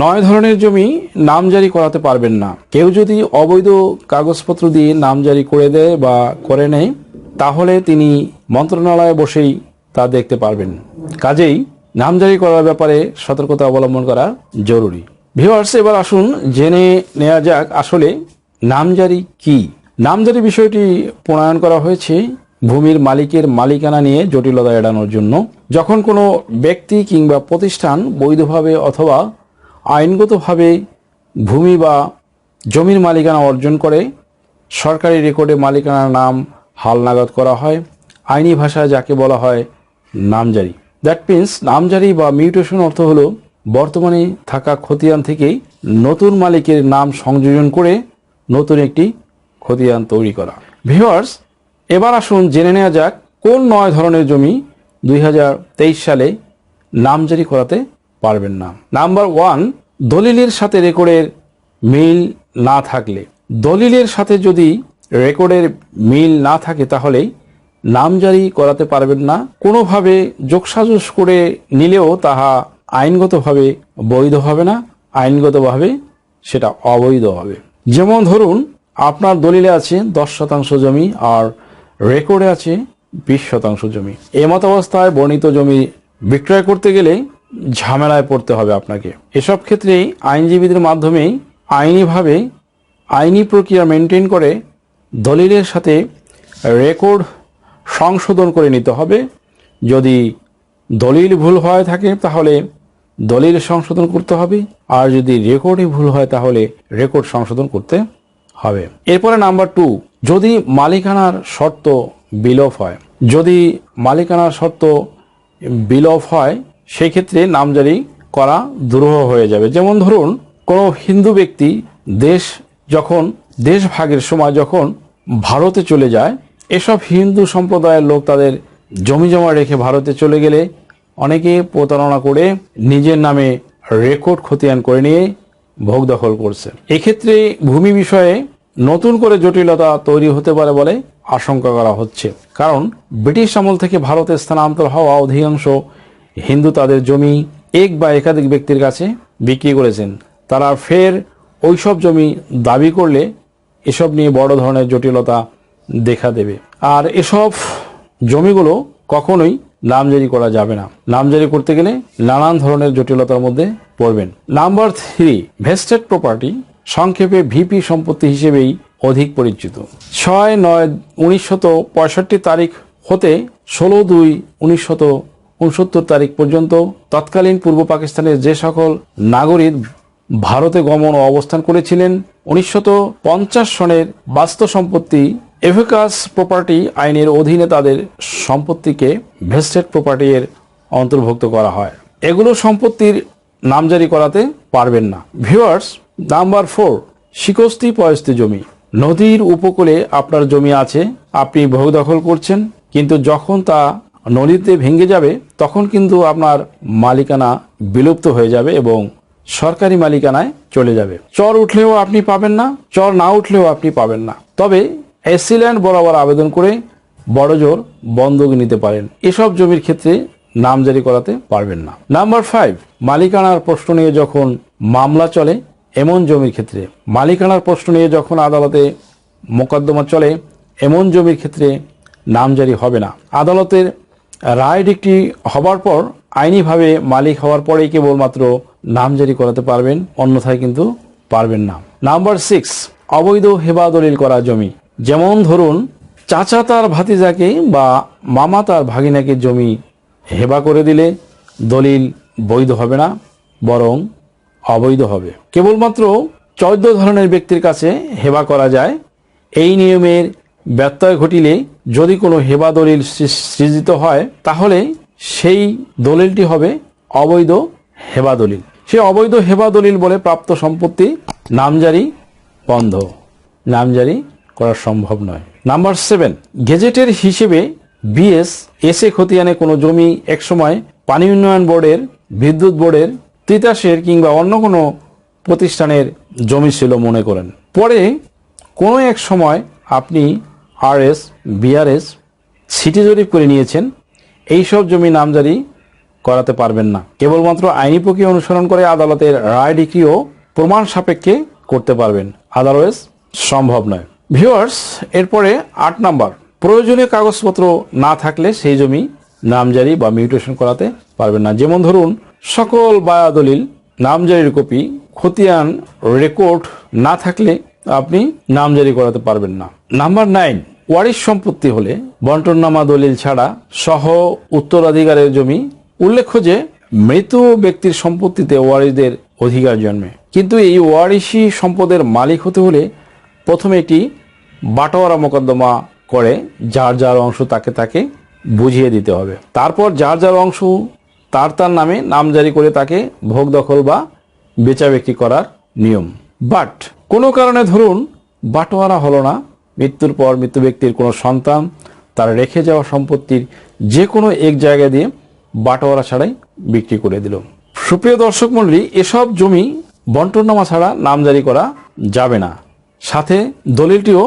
নয় ধরনের জমি নামজারি করাতে পারবেন না। কেউ যদি অবৈধ কাগজপত্র দিয়ে নামজারি করে দেয় বা করে নেয়, তাহলে তিনি মন্ত্রণালয়ে বসেই তা দেখতে পারবেন। কাজেই নামজারি করার ব্যাপারে সতর্কতা অবলম্বন করা জরুরি। ভিউয়ার্স এবার আসুন জেনে নেওয়া যাক আসলে নামজারি কি। নামজারি বিষয়টি প্রণয়ন করা হয়েছে ভূমির মালিকের মালিকানা নিয়ে জটিলতা এড়ানোর জন্য। যখন কোনো ব্যক্তি কিংবা প্রতিষ্ঠান বৈধভাবে অথবা আইনগতভাবে ভূমি বা জমির মালিকানা অর্জন করে, সরকারি রেকর্ডে মালিকানার নাম হালনাগাদ করা হয়। আইনি ভাষায় যাকে বলা হয় নামজারি। দ্যাট মিন্স নামজারি বা মিউটেশন অর্থ হলো, বর্তমানে থাকা খতিয়ান থেকে নতুন মালিকের নাম সংযোজন করে নতুন একটি খতিয়ান তৈরি করা। ভিউয়ার্স এবার আসুন জেনে নেওয়া যাক কোন নয় ধরনের জমি দুই হাজার তেইশ সালে নামজারি করাতে পারবেন না। নাম্বার ওয়ান দলিলের সাথে রেকর্ডের মিল না থাকলে। দলিলের সাথে যদি রেকর্ডের মিল না থাকে তাহলে নামজারি করাতে পারবেন না। কোনোভাবে যোগসাজস করে নিলেও তাহা আইনগতভাবে বৈধ হবে না। আইনগতভাবে সেটা অবৈধ হবে। যেমন ধরুন, আপনার দলিলে আছে দশ শতাংশ জমি আর রেকর্ডে আছে বিশ শতাংশ জমি। এমত অবস্থায় বর্ণিত জমি বিক্রয় করতে গেলে ঝামেলায় পড়তে হবে আপনাকে। এসব ক্ষেত্রে আইনজীবীদের মাধ্যমেই আইনিভাবে আইনি প্রক্রিয়া মেনটেন করে দলিলের সাথে রেকর্ড সংশোধন করে নিতে হবে। যদি দলিল ভুল হয়ে থাকে, তাহলে দলিল সংশোধন করতে হবে। আর যদি রেকর্ডই ভুল হয়, তাহলে রেকর্ড সংশোধন করতে হবে। এরপরে নাম্বার টু যদি মালিকানার শর্ত বিলোপ হয়, যদি মালিকানার শর্ত বিলোপ হয় সেই ক্ষেত্রে নামজারি করা দুরূহ হয়ে যাবে। যেমন ধরুন, কোনো হিন্দু ব্যক্তি দেশ যখন, দেশ ভাগের সময় যখন ভারতে চলে যায়, এসব হিন্দু সম্প্রদায়ের লোক তাদের জমি জমা রেখে ভারতে চলে গেলে অনেকে প্রতারণা করে নিজের নামে রেকর্ড খতিয়ান করে নিয়ে ভোগ দখল করছে। এক্ষেত্রে ভূমি বিষয়ে নতুন করে জটিলতা তৈরি হতে পারে বলে আশঙ্কা করা হচ্ছে। কারণ ব্রিটিশ আমল থেকে ভারতে স্থানান্তর হওয়া অধিকাংশ হিন্দু তাদের জমি এক বা একাধিক ব্যক্তির কাছে বিক্রি করেছেন। তারা ফের ওইসব জমি দাবি করলে এসব নিয়ে বড় ধরনের জটিলতা দেখা দেবে। আর এসব জমিগুলো কখনোই নামজারি করা যাবে না। নামজারি করতে গেলে নানান ধরনের জটিলতার মধ্যে পড়বেন। নাম্বার থ্রি, ভেস্টেড প্রপার্টি সংক্ষেপে ভিপি সম্পত্তি হিসেবেই অধিক পরিচিত। ছয় নয় উনিশশত পঁয়ষট্টি তারিখ হতে ষোলো দুই উনিশশত উনসত্তর তারিখ পর্যন্ত তৎকালীন পূর্ব পাকিস্তানের যে সকল নাগরিক ভারতে গমন ও অবস্থান করেছিলেন পঞ্চাশ সনের বাস্তু সম্পত্তি এফিকাস প্রপার্টি আইনের অধীনে তাদের সম্পত্তিকে ভেস্টেড প্রপার্টি এর অন্তর্ভুক্ত করা হয়। এগুলো সম্পত্তির নামজারি করাতে পারবেন না। ভিউয়ার্স, নাম্বার ফোর, শিকস্তি পয়স্তি জমি। নদীর উপকূলে আপনার জমি আছে, আপনি ভোগ দখল করছেন, কিন্তু যখন তা নদীতে ভেঙে যাবে, তখন কিন্তু আপনার মালিকানা বিলুপ্ত হয়ে যাবে এবং সরকারি মালিকানায় চলে যাবে। চর উঠলেও আপনি পাবেন না, চর না উঠলেও আপনি পাবেন না। তবে এসিল্যান্ড বরাবর আবেদন করে বড় জোর বন্ধক নিতে পারেন। এসব জমির ক্ষেত্রে নামজারি করাতে পারবেন না। নাম্বার ফাইভ, মালিকানার প্রশ্ন নিয়ে যখন মামলা চলে, এমন জমির ক্ষেত্রে। মালিকানার প্রশ্ন নিয়ে যখন আদালতে মোকদ্দমা চলে, এমন জমির ক্ষেত্রে নামজারি হবে না। আদালতের রায় ডিক্রি হবার পর আইনিভাবে মালিক হওয়ার পরেই কেবলমাত্র নামজারি করাতে পারবেন, অন্যথায় কিন্তু পারবেন না। নাম্বার সিক্স, অবৈধ হেবা দলিল করা জমি। যেমন ধরুন, চাচা তার ভাতিজাকে বা মামা তার ভাগিনাকে জমি হেবা করে দিলে দলিল বৈধ হবে না, বরং অবৈধ হবে। কেবলমাত্র চৌদ্দ ধরনের ব্যক্তির কাছে হেবা করা যায়। এই নিয়মের ব্যত্যয় ঘটিলে যদি কোনো হেবা দলিল সৃজিত হয়, তাহলে সেই দলিলটি হবে অবৈধ হেবা দলিল। সে অবৈধ হেবা দলিল বলে প্রাপ্ত সম্পত্তি নামজারি বন্ধ। নামজারি করা সম্ভব নয়। নাম্বার সেভেন, গেজেটের হিসেবে বিএস এসে খতিয়ানে কোনো জমি একসময় পানি উন্নয়ন বোর্ডের, বিদ্যুৎ বোর্ডের, তিতাসের কিংবা অন্য কোনো প্রতিষ্ঠানের জমি ছিল মনে করেন। পরে কোনো এক সময় আপনি আরএস বিআরএস সিটি জরিপ করে নিয়েছেন। এইসব জমি নামজারি করাতে পারবেন না। কেবলমাত্র আইনি প্রক্রিয়া অনুসরণ করে আদালতের রায় ডিগ্রিও প্রমাণ সাপেক্ষে করতে পারবেন। আদারওয়াইজ সম্ভব নয়। ভিউয়ার্স এরপরে আট নাম্বার। প্রয়োজনীয় কাগজপত্র না থাকলে সেই জমি নামজারি বা মিউটেশন করাতে পারবেন না। যেমন ধরুন, সকল বায়া দলিল নামজারির কপি, খতিয়ান রেকর্ড না থাকলে আপনি নামজারি করাতে পারবেন না। নাম্বার নাইন ওয়ারিশ সম্পত্তি হলে বন্টননামা দলিল ছাড়া সহ উত্তরাধিকারের জমি। উল্লেখ্য যে, মৃত ব্যক্তির সম্পত্তিতে ওয়ারিশদের অধিকার জন্মে। কিন্তু এই ওয়ারিশি সম্পদের মালিক হতে হলে প্রথমে একটি বাটোয়ারা মোকদ্দমা করে, যার যার অংশ তাকে তাকে বুঝিয়ে দিতে হবে। তারপর যার যার অংশ তার তার নামে নামজারি করে তাকে ভোগ দখল বা বেচা বিক্রি করার নিয়ম। বাট কোনো কারণে ধরুন, বাটোয়ারা হলো না, মৃত্যুর পর মৃত্যু ব্যক্তির কোনো সন্তান, তার রেখে যাওয়া সম্পত্তির যে কোনো এক জায়গা দিয়ে বাটোয়ারা ছাড়াই বিক্রি করে দিল। সুপ্রিয় দর্শক মণ্ডলী, এসব জমি বন্টননামা ছাড়া নামজারি করা যাবে না। সাথে দলিলটিও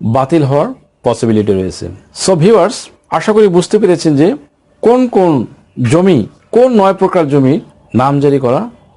বাতিল হওয়ার পসিবিলিটি রয়েছে। সো ভিউয়ার্স আশা করি বুঝতে পেরেছেন যে কোন কোন জমি, কোন নয় প্রকার জমি নামজারি করা